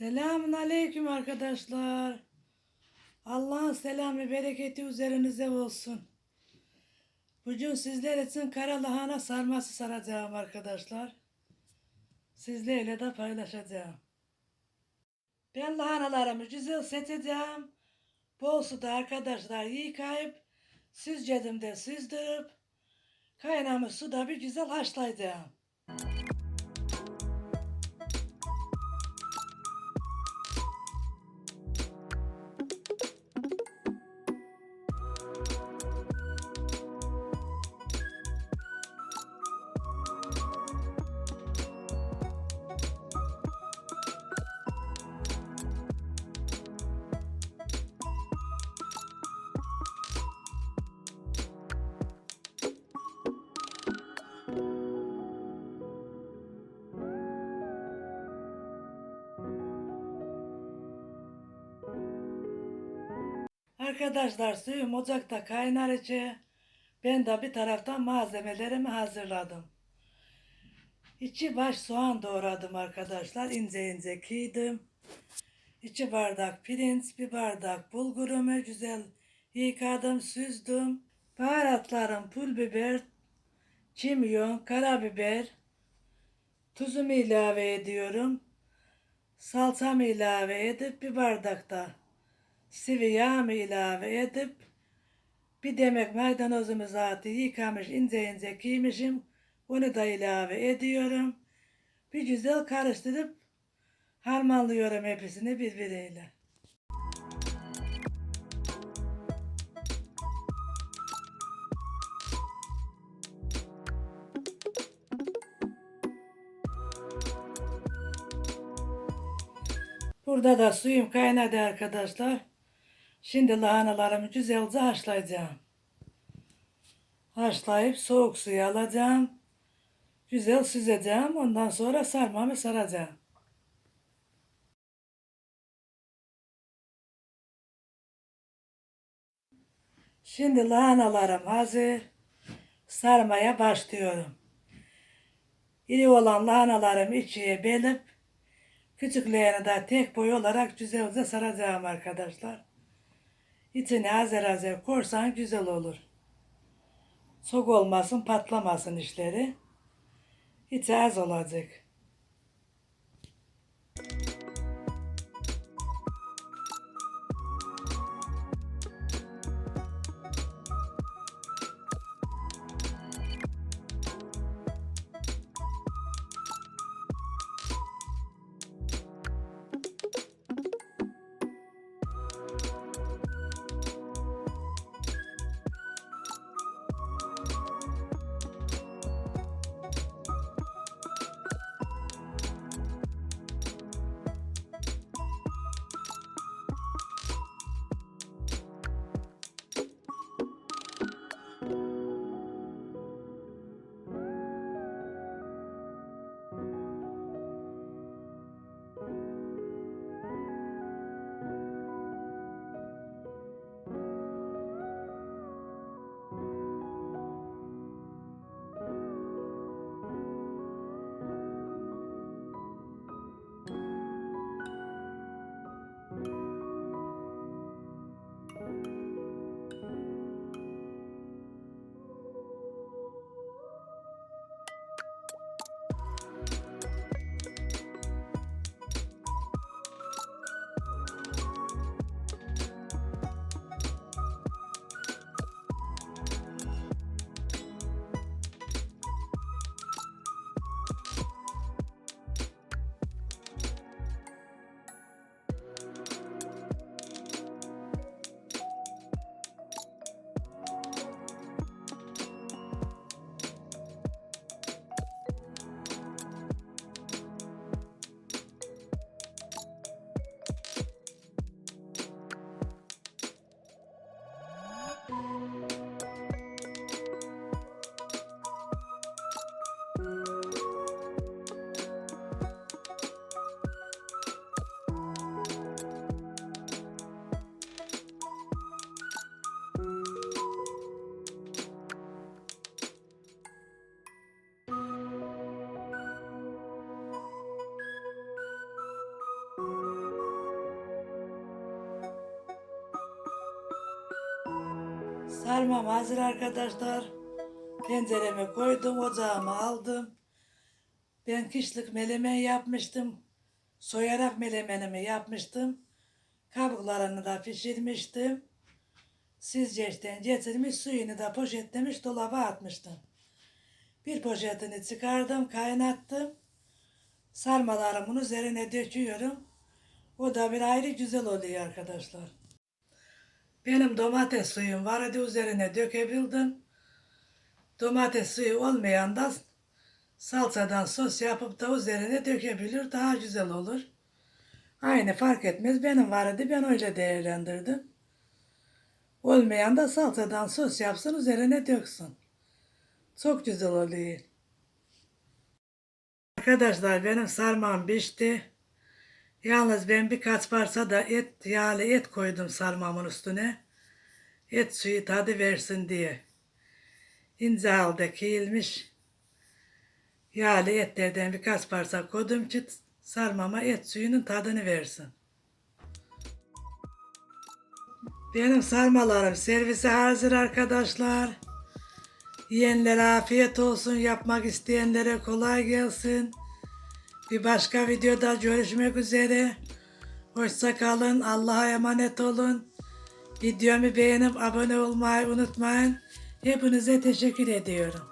Selamun aleyküm arkadaşlar. Allah'ın selamı bereketi üzerinize olsun. Bugün sizler için kara lahana sarması saracağım arkadaşlar. Sizlerle de paylaşacağım. Ben lahanalarımı güzel seçeceğim. Bol suda arkadaşlar yıkayıp süzgecimde süzdürüp kaynamış suda bir güzel haşlayacağım. Arkadaşlar suyum ocakta kaynar içi. Ben de bir taraftan malzemelerimi hazırladım. İki baş soğan doğradım arkadaşlar. ince ince kıydım. İki bardak pirinç, bir bardak bulgurumu güzel yıkadım, süzdüm. Baharatlarım pul biber, kimyon, karabiber, tuzumu ilave ediyorum. Salçamı ilave edip bir bardakta sıvı yağımı ilave edip bir demek maydanozumuzu atı yıkamış ince ince kıymışım. Onu da ilave ediyorum. Bir güzel karıştırıp harmanlıyorum hepsini birbiriyle. Burada da suyum kaynadı arkadaşlar. Şimdi lahanalarımı güzelce haşlayacağım. Haşlayıp soğuk suya alacağım. Güzel süzeceğim. Ondan sonra sarmamı saracağım. Şimdi lahanalarım hazır. Sarmaya başlıyorum. İri olan lahanalarımı ikiye belip küçüklerini de tek boy olarak güzelce saracağım arkadaşlar. İçine azer azer korsan güzel olur. Çok olmasın patlamasın işleri. İçi az olacak. Sarmam hazır arkadaşlar. Tencereme koydum, ocağıma aldım. Ben kışlık melemen yapmıştım. Soyarak melemenimi yapmıştım. Kabuklarını da pişirmiştim. Sizceçten getirmiş suyunu da poşetlemiş dolaba atmıştım. Bir poşetini çıkardım, kaynattım. Sarmalarımın üzerine döküyorum. O da bir ayrı güzel oluyor arkadaşlar. Benim domates suyum vardı üzerine dökebildim. Domates suyu olmayan da salçadan sos yapıp da üzerine dökebilir daha güzel olur. Aynı fark etmez benim vardı ben öyle değerlendirdim. Olmayan da salçadan sos yapsın üzerine döksün. Çok güzel oluyor. Arkadaşlar benim sarmam pişti. Yalnız ben birkaç parça da et, yağlı et koydum sarmamın üstüne. Et suyu tadı versin diye. İnce halde kıyılmış. Yağlı etlerden birkaç parça koydum ki sarmama et suyunun tadını versin. Benim sarmalarım servise hazır arkadaşlar. Yiyenlere afiyet olsun, yapmak isteyenlere kolay gelsin. Bir başka videoda görüşmek üzere. Hoşça kalın, Allah'a emanet olun. Videomu beğenip abone olmayı unutmayın. Hepinize teşekkür ediyorum.